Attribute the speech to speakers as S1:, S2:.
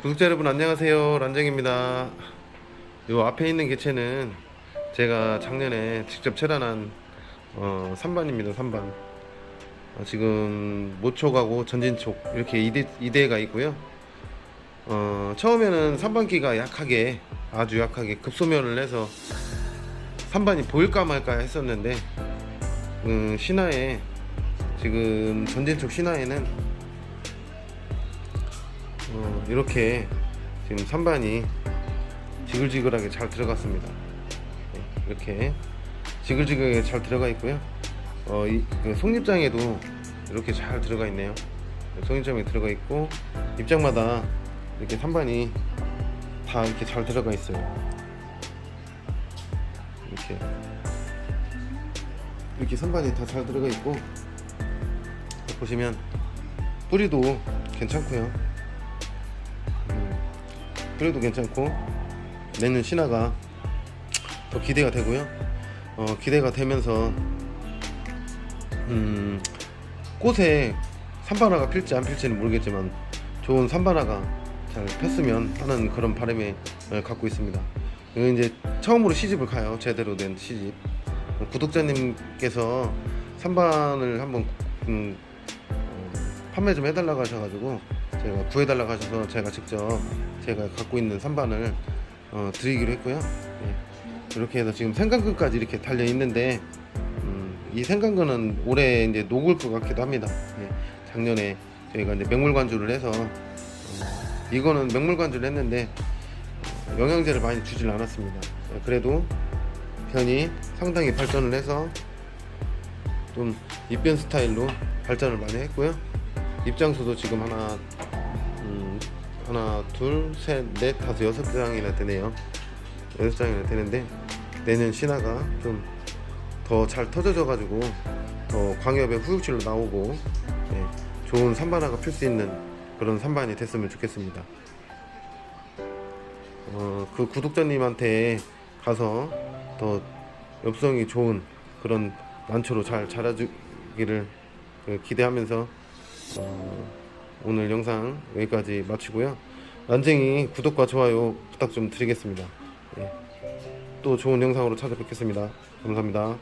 S1: 구독자 여러분 안녕하세요. 란정입니다. 요 앞에 있는 개체는 제가 작년에 직접 체란한 어, 3반입니다 3반. 어, 지금 모촉하고 전진촉 이렇게 2대, 2대가 있고요. 어, 처음에는 3반기가 약하게 아주 약하게 급소멸을 해서 3반이 보일까 말까 했었는데 음, 신화에 지금 전진촉 신화에는 어, 이렇게 지금 3반이 지글지글하게 잘 들어갔습니다. 네, 이렇게 지글지글하게 잘 들어가 있고요. 어, 이, 그 속립장에도 이렇게 잘 들어가 있네요. 네, 속립장에 들어가 있고 입장마다 이렇게 3반이 다 이렇게 잘 들어가 있어요. 이렇게 이렇게 3반이 다 잘 들어가 있고 보시면 뿌리도 괜찮고요. 음, 뿌리도 괜찮고 내년 신화가 더 기대가 되고요. 어, 기대가 되면서 음, 꽃에 산바나가 필지 안 필지는 모르겠지만 좋은 산바나가 잘 폈으면 하는 그런 바람에 어, 갖고 있습니다. 이제 처음으로 시집을 가요. 제대로 된 시집. 어, 구독자님께서 산반을 한번 음, 어, 판매 좀 해달라고 하셔가지고 제가 구해달라고 하셔서 제가 직접 제가 갖고 있는 산반을 어, 드리기로 했고요. 예. 이렇게 해서 지금 생강근까지 이렇게 달려 있는데 음, 이 생강근은 올해 이제 녹을 것 같기도 합니다. 예. 작년에 저희가 이제 맹물관주를 해서 어, 이거는 맹물관주를 했는데 어, 영양제를 많이 주질 않았습니다. 예, 그래도 편이 상당히 발전을 해서 좀 입변 스타일로 발전을 많이 했고요. 입장수도 지금 하나, 음, 하나, 둘, 셋, 넷, 다섯, 여섯 장이나 되네요. 여섯 장이나 되는데 내년 신화가 좀 더 잘 터져져 가지고 더 광엽의 후육질로 나오고 예, 좋은 산반화가 필 수 있는 그런 산반이 됐으면 좋겠습니다. 어, 그 구독자님한테 가서 더 엽성이 좋은 그런 난초로 잘 자라주기를 그 기대하면서 어, 오늘 영상 여기까지 마치고요. 난쟁이 구독과 좋아요 부탁 좀 드리겠습니다. 예. 또 좋은 영상으로 찾아뵙겠습니다. 감사합니다.